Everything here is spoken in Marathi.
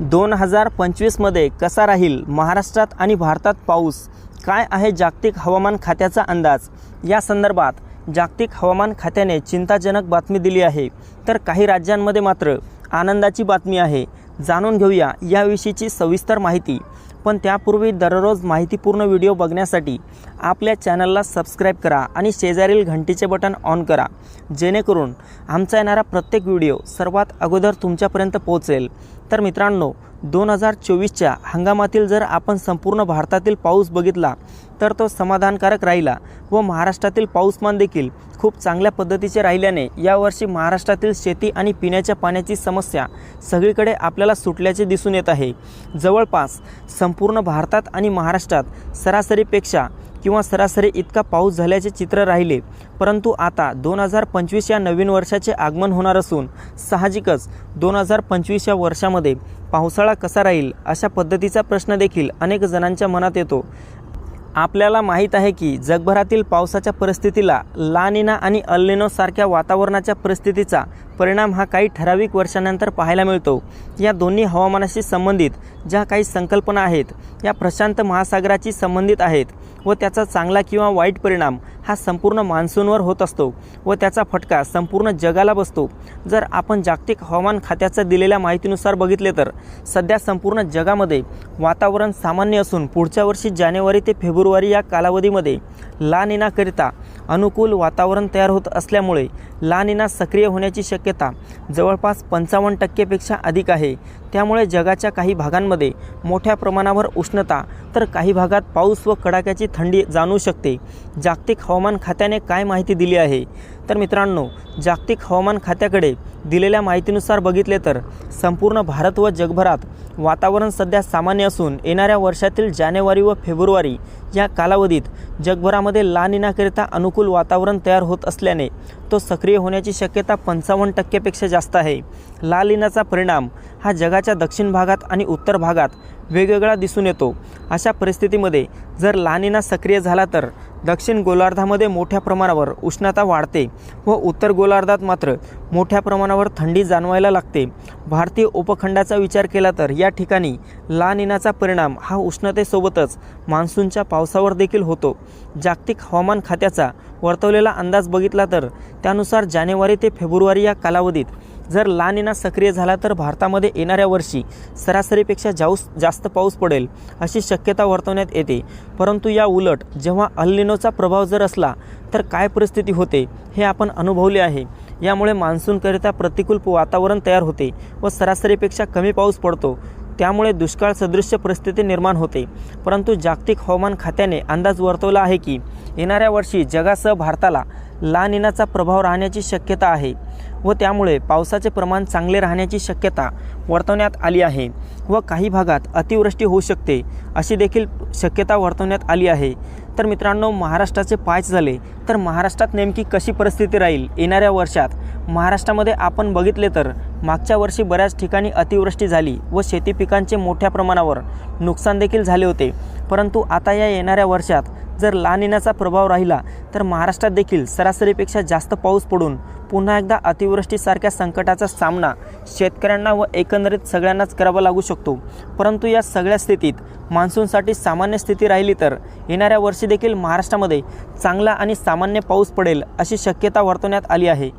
दोन हजार पंचवीसमध्ये कसा राहील? महाराष्ट्रात आणि भारतात पाऊस काय आहे जागतिक हवामान खात्याचा अंदाज? या संदर्भात जागतिक हवामान खात्याने चिंताजनक बातमी दिली आहे. तर काही राज्यांमध्ये मात्र आनंदाची बातमी आहे. जाणून घेऊया याविषयीची सविस्तर माहिती. पण त्यापूर्वी दररोज माहितीपूर्ण व्हिडिओ बघण्यासाठी आपल्या चॅनलला सबस्क्राईब करा आणि शेजारील घंटीचे बटन ऑन करा. जेणेकरून आमचा येणारा प्रत्येक व्हिडिओ सर्वात अगोदर तुमच्यापर्यंत पोहोचेल. तर मित्रांनो दोन हजार चोवीसच्या हंगामातील जर आपण संपूर्ण भारतातील पाऊस बघितला तर तो समाधानकारक राहिला व महाराष्ट्रातील पाऊसमान देखील खूप चांगल्या पद्धतीचे राहिल्याने यावर्षी महाराष्ट्रातील शेती आणि पिण्याच्या पाण्याची समस्या सगळीकडे आपल्याला सुटल्याचे दिसून येत आहे. जवळपास संपूर्ण भारतात आणि महाराष्ट्रात सरासरीपेक्षा किंवा सरासरी इतका पाऊस झाल्याचे चित्र राहिले परंतु आता दोन हजार पंचवीस या नवीन वर्षाचे आगमन होणार असून साहजिकच दोन हजार पंचवीस या वर्षामध्ये पावसाळा कसा राहील अशा पद्धतीचा प्रश्न देखील अनेक जणांच्या मनात येतो. आपल्याला माहीत आहे की जगभरातील पावसाच्या परिस्थितीला लानिना आणि अल्लिनो सारख्या वातावरणाच्या परिस्थितीचा परिणाम हा काही ठराविक वर्षानंतर पाहायला मिळतो. या दोन्ही हवामानाशी संबंधित ज्या काही संकल्पना आहेत या प्रशांत महासागराची संबंधित आहेत व त्याचा चांगला किंवा वाईट परिणाम हा संपूर्ण मान्सूनवर होत असतो व त्याचा फटका संपूर्ण जगाला बसतो. जर आपण जागतिक हवामान खात्याच्या दिलेल्या माहितीनुसार बघितले तर सध्या संपूर्ण जगामध्ये वातावरण सामान्य असून पुढच्या वर्षी जानेवारी ते फेब्रुवारी या कालावधीमध्ये लानिनाकरिता अनुकूल वातावरण तयार होत असल्यामुळे लानिना सक्रिय होण्याची शक्यता जवळपास पंचावन्न टक्केपेक्षा अधिक आहे. त्यामुळे जगाच्या काही भागांमध्ये मोठ्या प्रमाणावर उष्णता तर काही भागात पाऊस व कडाक्याची थंडी जाणू शकते. जागतिक हवामान खात्याने काय माहिती दिली आहे? तर मित्रांनो जागतिक हवामान खात्याकडे दिलेल्या माहितीनुसार बघितले तर संपूर्ण भारत व जगभरात वातावरण सध्या सामान्य असून येणाऱ्या वर्षातील जानेवारी व फेब्रुवारी या कालावधीत जगभरामध्ये लानिनाकरिता अनुकूल वातावरण तयार होत असल्याने तो सक्रिय होण्याची शक्यता पंचावन्न टक्केपेक्षा जास्त आहे. लालिनाचा परिणाम हा जगाच्या दक्षिण भागात आणि उत्तर भागात वेगवेगळा दिसून येतो. अशा परिस्थितीमध्ये जर लालिना सक्रिय झाला तर दक्षिण गोलार्धामध्ये मोठ्या प्रमाणावर उष्णता वाढते व उत्तर गोलार्धात मात्र मोठ्या प्रमाणावर थंडी जाणवायला लागते. भारतीय उपखंडाचा विचार केला तर या ठिकाणी लानिनाचा परिणाम हा उष्णतेसोबतच मान्सूनच्या पावसावर देखील होतो. जागतिक हवामान खात्याचा वर्तवलेला अंदाज बघितला तर त्यानुसार जानेवारी ते फेब्रुवारी या कालावधीत जर ला निना सक्रिय झाला तर भारतामध्ये येणाऱ्या वर्षी सरासरीपेक्षा जाऊस जास्त पाऊस पडेल अशी शक्यता वर्तवण्यात येते. परंतु या उलट जेव्हा अल्लिनोचा प्रभाव जर असला तर काय परिस्थिती होते हे आपण अनुभवले आहे. यामुळे मान्सूनकरिता प्रतिकूल वातावरण तयार होते व सरासरीपेक्षा कमी पाऊस पडतो. त्यामुळे दुष्काळ सदृश्य परिस्थिती निर्माण होते. परंतु जागतिक हवामान खात्याने अंदाज वर्तवला आहे की येणाऱ्या वर्षी जगासह भारताला लानिनाचा प्रभाव राहण्याची शक्यता आहे व त्यामुळे पावसाचे प्रमाण चांगले राहण्याची शक्यता वर्तवण्यात आली आहे व काही भागात अतिवृष्टी होऊ शकते अशी देखील शक्यता वर्तवण्यात आली आहे. तर मित्रांनो महाराष्ट्राचे पायच झाले. तर महाराष्ट्रात नेमकी कशी परिस्थिती राहील? येणाऱ्या वर्षात महाराष्ट्रामध्ये आपण बघितले तर मागच्या वर्षी बऱ्याच ठिकाणी अतिवृष्टी झाली व शेती पिकांचे मोठ्या प्रमाणावर नुकसान देखील झाले होते. परंतु आता या येणाऱ्या वर्षात जर लानिनाचा प्रभाव राहिला तर महाराष्ट्रात देखील सरासरीपेक्षा जास्त पाऊस पडून पुन्हा एकदा अतिवृष्टीसारख्या संकटाचा सामना शेतकऱ्यांना व एकंदरीत सगळ्यांनाच करावा लागू शकतो. परंतु या सगळ्या स्थितीत मान्सूनसाठी सामान्य स्थिती राहिली तर येणाऱ्या वर्षी देखील महाराष्ट्रामध्ये चांगला आणि सामान्य पाऊस पडेल अशी शक्यता वर्तवण्यात आली आहे.